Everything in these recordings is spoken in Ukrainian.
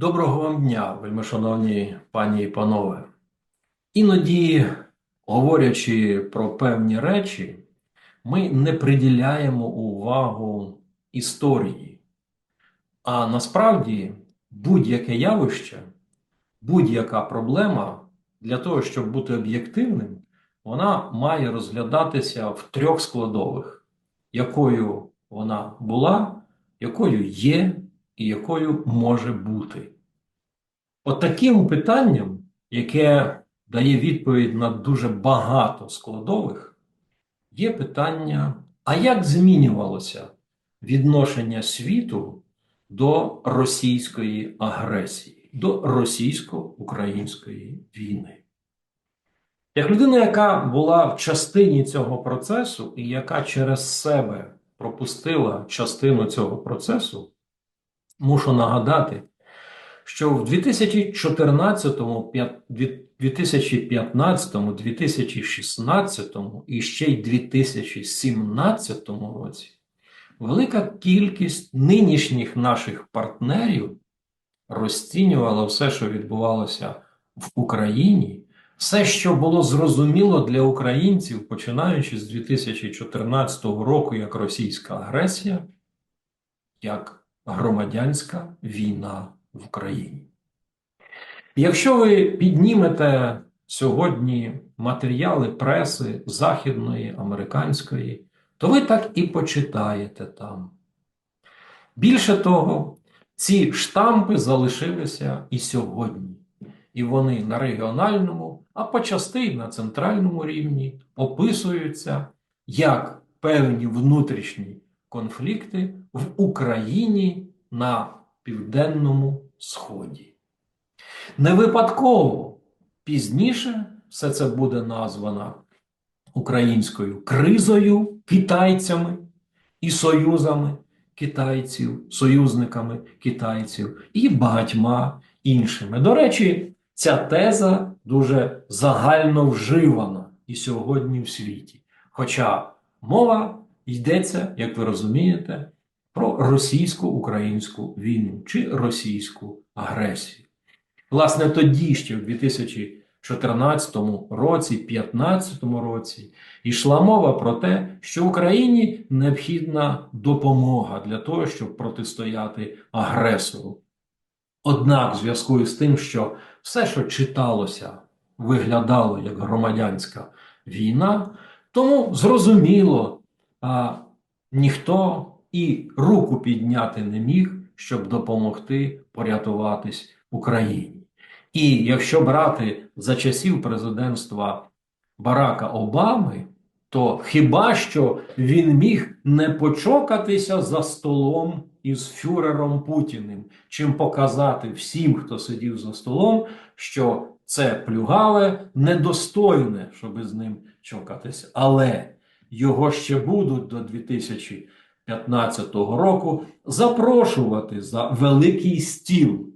Доброго вам дня, вельмишановні пані і панове. Іноді, говорячи про певні речі, ми не приділяємо увагу історії. А насправді будь-яке явище, будь-яка проблема для того, щоб бути об'єктивним, вона має розглядатися в трьох складових: якою вона була, якою є і якою може бути. От таким питанням, яке дає відповідь на дуже багато складових, є питання: а як змінювалося відношення світу до російської агресії, до російсько-української війни? Як людина, яка була в частині цього процесу і яка через себе пропустила частину цього процесу, мушу нагадати, що в 2014, 2015, 2016 і ще й 2017 році велика кількість нинішніх наших партнерів розцінювала все, що відбувалося в Україні, все, що було зрозуміло для українців, починаючи з 2014 року як російська агресія, як громадянська війна в Україні. Якщо ви піднімете сьогодні матеріали преси західної, американської, то ви так і почитаєте там. Більше того, ці штампи залишилися і сьогодні. І вони на регіональному, а почасти й на центральному рівні описуються як певні внутрішні конфлікти в Україні на Південному Сході. Не випадково пізніше все це буде названо українською кризою китайцями і союзами китайців, союзниками китайців і багатьма іншими. До речі, ця теза дуже загально вживана і сьогодні в світі. Хоча мова йдеться, як ви розумієте, про російсько-українську війну чи російську агресію. Власне, тоді ще в 2014 році, 2015 році йшла мова про те, що Україні необхідна допомога для того, щоб протистояти агресору. Однак, в зв'язку з тим, що все, що читалося, виглядало як громадянська війна, тому зрозуміло, а, ніхто і руку підняти не міг, щоб допомогти порятуватись Україні. І якщо брати за часів президентства Барака Обами, то хіба що він міг не почокатися за столом із фюрером Путіним, чим показати всім, хто сидів за столом, що це плюгаве недостойне, щоб з ним чокатися. Але його ще будуть до 2015 року запрошувати за великий стіл,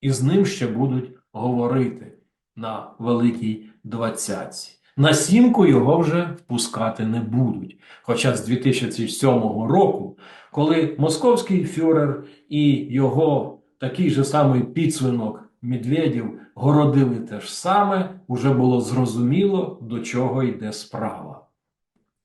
і з ним ще будуть говорити на Великій Двадцятці. На сімку його вже впускати не будуть. Хоча з 2007 року, коли московський фюрер і його такий же самий підсвинок Медведєв городили те ж саме, уже було зрозуміло, до чого йде справа.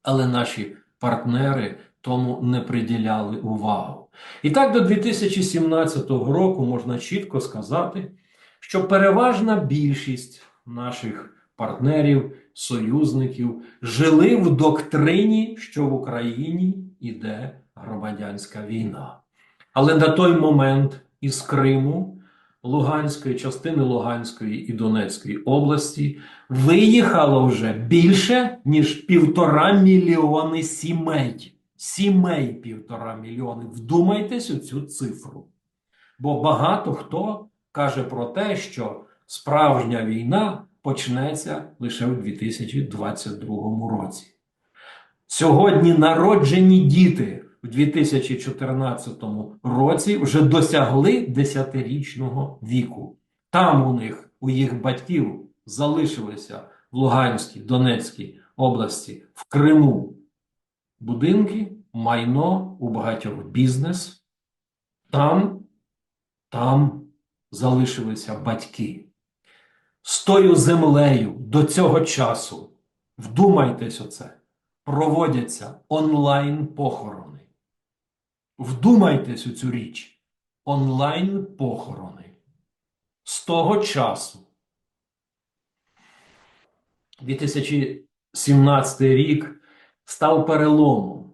Але наші партнери тому не приділяли увагу. І так до 2017 року можна чітко сказати, що переважна більшість наших партнерів, союзників жили в доктрині, що в Україні йде громадянська війна. Але на той момент із Криму, Луганської частини Луганської і Донецької області виїхало вже більше, ніж півтора мільйони сімей. Сімей півтора мільйони. Вдумайтесь у цю цифру. Бо багато хто каже про те, що справжня війна почнеться лише у 2022 році. Сьогодні народжені діти у 2014 році вже досягли 10-річного віку. Там у них, у їх батьків, залишилися в Луганській, Донецькій області, в Криму будинки, майно у багатьох бізнес. Там, там залишилися батьки. З тою землею до цього часу, вдумайтесь оце, проводяться онлайн похорони. Вдумайтесь у цю річ. Онлайн похорони. З того часу. 2017 рік став переломом.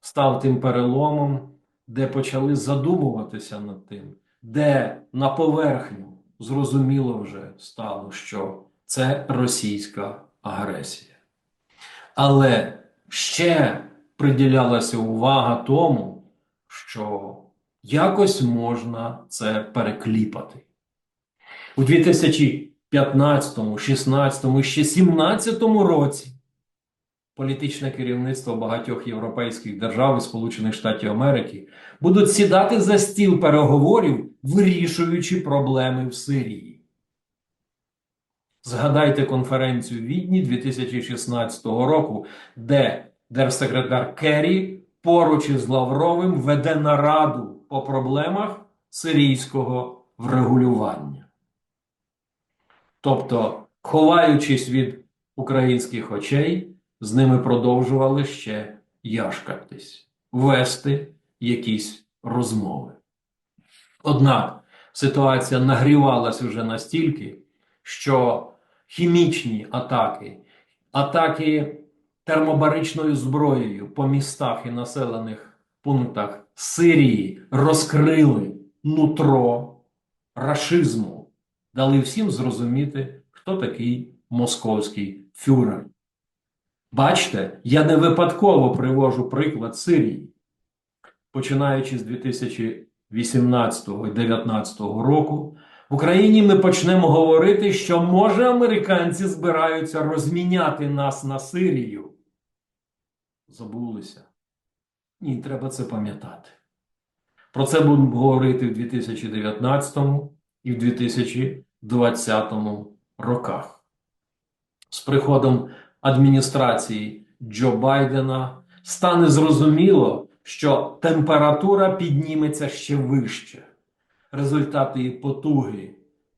Став тим переломом, де почали задумуватися над тим, де на поверхню зрозуміло вже стало, що це російська агресія. Але ще приділялася увага тому, що якось можна це перекліпати. У 2015, 16 і ще 17 році політичне керівництво багатьох європейських держав і Сполучених Штатів Америки будуть сідати за стіл переговорів, вирішуючи проблеми в Сирії. Згадайте конференцію в Відні 2016 року, де держсекретар Керрі поруч із Лавровим веде нараду по проблемах сирійського врегулювання. Тобто, ховаючись від українських очей, з ними продовжували ще яшкатись, вести якісь розмови. Однак ситуація нагрівалася вже настільки, що хімічні атаки, атаки термобаричною зброєю по містах і населених пунктах Сирії розкрили нутро рашизму, дали всім зрозуміти, хто такий московський фюрер. Бачите, я не випадково привожу приклад Сирії. Починаючи з 2018 і 2019 року, в Україні ми почнемо говорити, що може американці збираються розміняти нас на Сирію. Забулися. Ні, треба це пам'ятати. Про це будемо говорити в 2019 і в 2020 роках. З приходом адміністрації Джо Байдена стане зрозуміло, що температура підніметься ще вище. Результати і потуги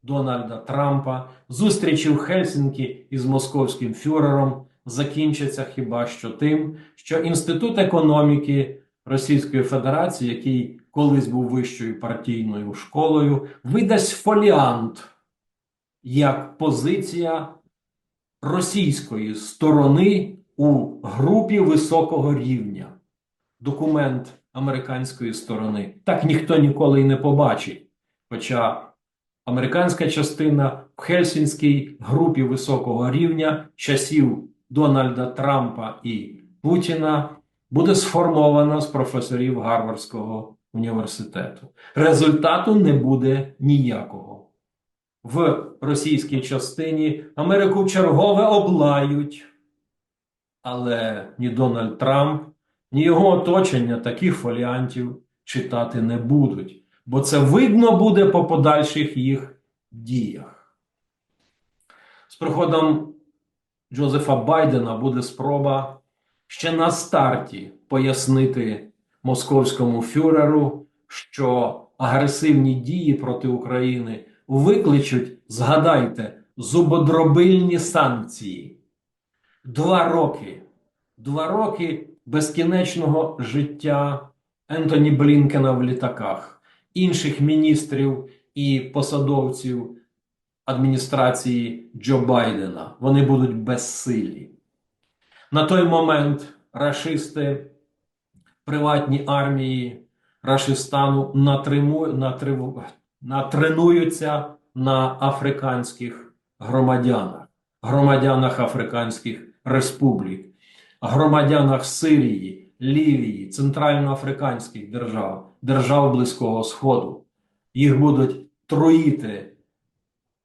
Дональда Трампа, зустрічі в Хельсінкі із московським фюрером закінчаться хіба що тим, що Інститут економіки Російської Федерації, який колись був вищою партійною школою, видасть фоліант як позиція російської сторони у групі високого рівня. Документ американської сторони. Так ніхто ніколи й не побачить. Хоча американська частина в Хельсінській групі високого рівня часів Дональда Трампа і Путіна буде сформована з професорів Гарвардського університету. Результату не буде ніякого. В російській частині Америку чергове облають. Але ні Дональд Трамп, ні його оточення таких фоліантів читати не будуть, бо це видно буде по подальших їх діях. З приходом Джозефа Байдена буде спроба ще на старті пояснити московському фюреру, що агресивні дії проти України викличуть, згадайте, зубодробильні санкції. Два роки, два роки безкінечного життя Ентоні Блінкена в літаках, інших міністрів і посадовців адміністрації Джо Байдена. Вони будуть безсилі. На той момент рашисти, приватні армії Рашистану натриму, натриму, натренуються на африканських громадянах, громадянах африканських республік, громадянах Сирії, Лівії, центральноафриканських держав, держав Близького Сходу. Їх будуть труїти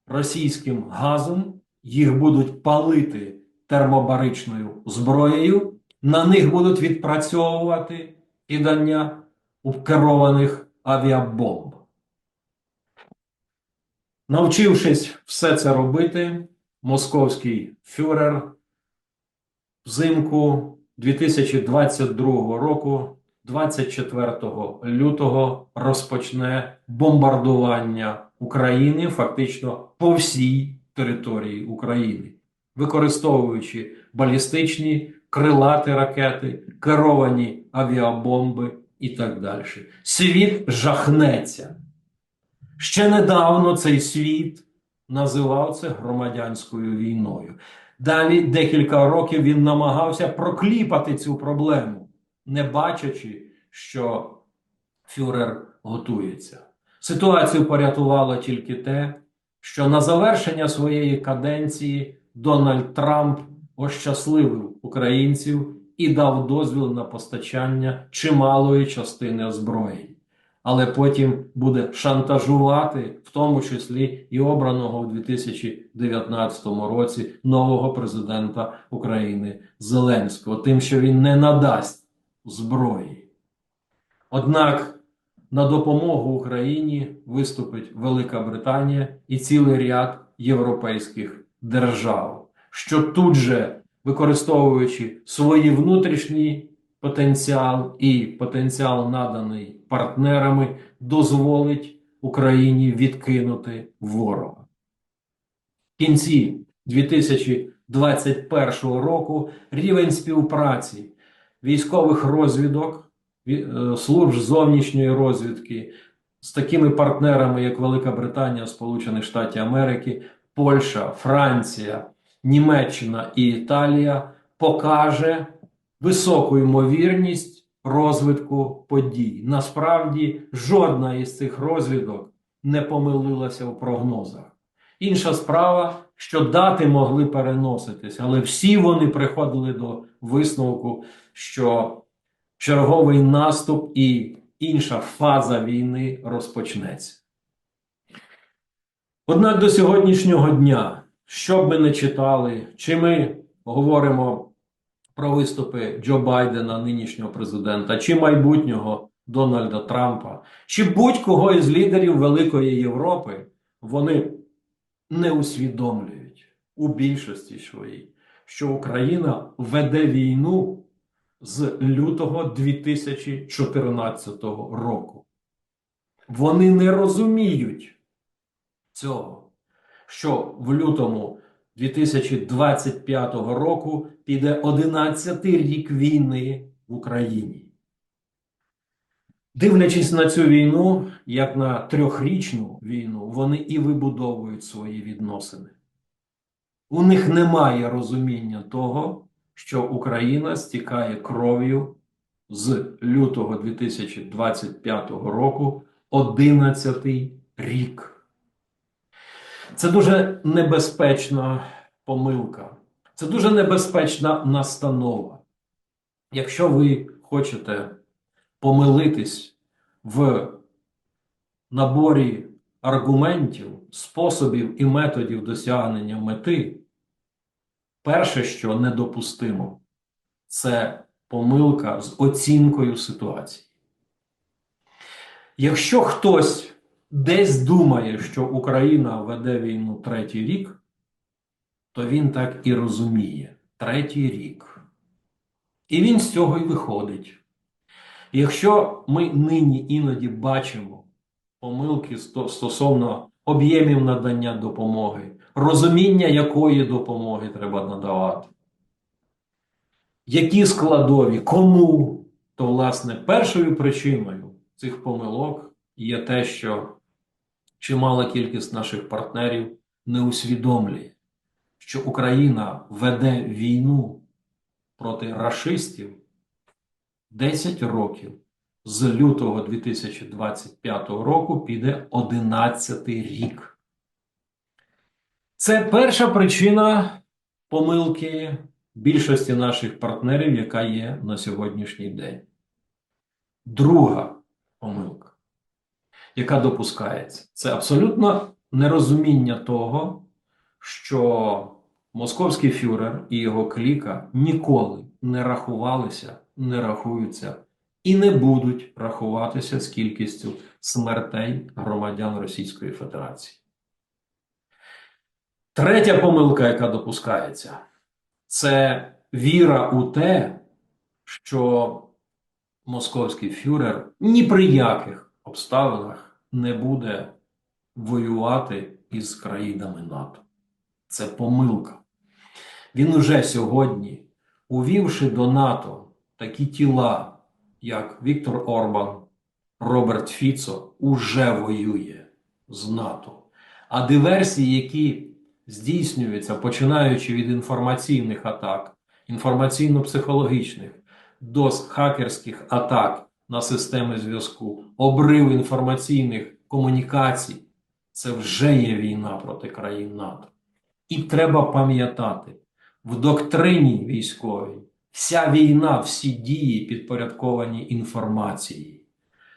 російським газом, їх будуть палити термобаричною зброєю, на них будуть відпрацьовувати кидання керованих авіабомб. Навчившись все це робити, московський фюрер взимку 2022 року 24 лютого розпочне бомбардування України фактично по всій території України, використовуючи балістичні крилаті ракети, керовані авіабомби і так далі. Світ жахнеться. Ще недавно цей світ називав це громадянською війною. Далі декілька років він намагався прокліпати цю проблему, не бачачи, що фюрер готується. Ситуацію порятувало тільки те, що на завершення своєї каденції Дональд Трамп ощасливив українців і дав дозвіл на постачання чималої частини озброєнь. Але потім буде шантажувати, в тому числі і обраного у 2019 році нового президента України Зеленського, тим, що він не надасть зброї. Однак на допомогу Україні виступить Велика Британія і цілий ряд європейських держав, що тут же, використовуючи свої внутрішній потенціал і потенціал, наданий партнерами, дозволить Україні відкинути ворога. В кінці 2021 року рівень співпраці військових розвідок, е, служб зовнішньої розвідки з такими партнерами, як Велика Британія, Сполучені Штати Америки, Польща, Франція, Німеччина і Італія, покаже високу ймовірність розвитку подій. Насправді, жодна із цих розвідок не помилилася у прогнозах. Інша справа, що дати могли переноситись, але всі вони приходили до висновку, що черговий наступ і інша фаза війни розпочнеться. Однак до сьогоднішнього дня, що б ми не читали, чи ми говоримо про виступи Джо Байдена, нинішнього президента, чи майбутнього Дональда Трампа, чи будь-кого із лідерів Великої Європи, вони не усвідомлюють у більшості своїй, що Україна веде війну з лютого 2014 року. Вони не розуміють цього, що в лютому 2025 року піде 11 рік війни в Україні. Дивлячись на цю війну, як на трьохрічну війну, вони і вибудовують свої відносини. У них немає розуміння того, що Україна стікає кров'ю з лютого 2025 року 11-й рік. Це дуже небезпечна помилка. Це дуже небезпечна настанова. Якщо ви хочете помилитись в наборі аргументів, способів і методів досягнення мети, перше, що недопустимо, це помилка з оцінкою ситуації. Якщо хтось десь думає, що Україна веде війну третій рік, то він так і розуміє третій рік. І він з цього й виходить. Якщо ми нині іноді бачимо помилки стосовно об'ємів надання допомоги, розуміння, якої допомоги треба надавати, які складові, кому, то, власне, першою причиною цих помилок є те, що чимала кількість наших партнерів не усвідомлює, що Україна веде війну проти рашистів 10 років. З лютого 2025 року піде 11 рік. Це перша причина помилки більшості наших партнерів, яка є на сьогоднішній день. Друга помилка, яка допускається, це абсолютно нерозуміння того, що московський фюрер і його кліка ніколи не рахувалися, не рахуються і не будуть рахуватися з кількістю смертей громадян Російської Федерації. Третя помилка, яка допускається, це віра у те, що московський фюрер ні при яких обставинах не буде воювати із країнами НАТО. Це помилка. Він уже сьогодні, увівши до НАТО такі тіла, як Віктор Орбан, Роберт Фіцо, уже воює з НАТО. А диверсії, які здійснюються, починаючи від інформаційних атак, інформаційно-психологічних, до хакерських атак на системи зв'язку, обрив інформаційних комунікацій, це вже є війна проти країн НАТО. І треба пам'ятати, в доктрині військовій вся війна, всі дії підпорядковані інформації.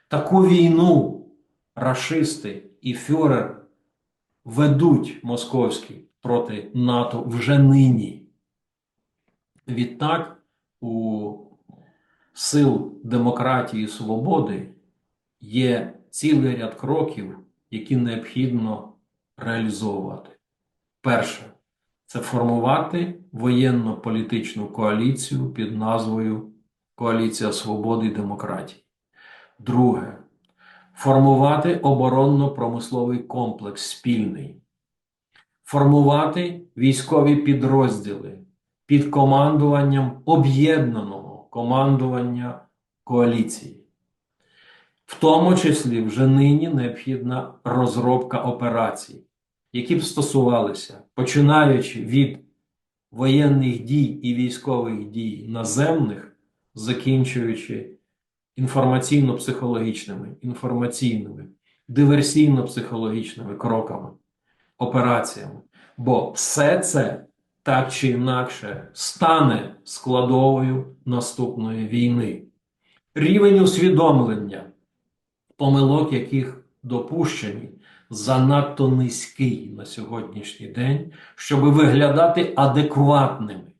Таку війну рашисти і фюрер ведуть московські проти НАТО вже нині. Відтак, у сил демократії і свободи є цілий ряд кроків, які необхідно реалізовувати. Перше це формувати воєнно-політичну коаліцію під назвою Коаліція Свободи і Демократії. Друге формувати оборонно-промисловий комплекс спільний, формувати військові підрозділи під командуванням об'єднаного командування коаліції. В тому числі вже нині необхідна розробка операцій, які б стосувалися, починаючи від воєнних дій і військових дій наземних, закінчуючи інформаційно-психологічними, інформаційними, диверсійно-психологічними кроками, операціями. Бо все це так чи інакше стане складовою наступної війни. Рівень усвідомлення, помилок яких допущені, занадто низький на сьогоднішній день, щоб виглядати адекватними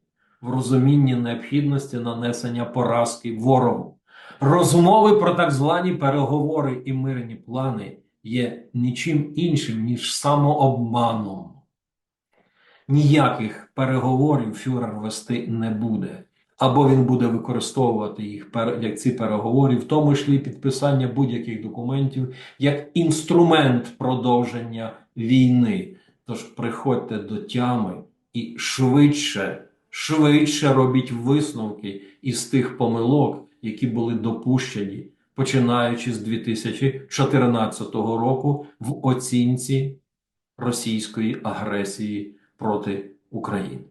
в розумінні необхідності нанесення поразки ворогу. Розмови про так звані переговори і мирні плани є нічим іншим, ніж самообманом. Ніяких переговорів фюрер вести не буде. Або він буде використовувати їх як ці переговори, в тому числі підписання будь-яких документів, як інструмент продовження війни. Тож приходьте до тями і швидше, швидше робіть висновки із тих помилок, які були допущені, починаючи з 2014 року в оцінці російської агресії проти України.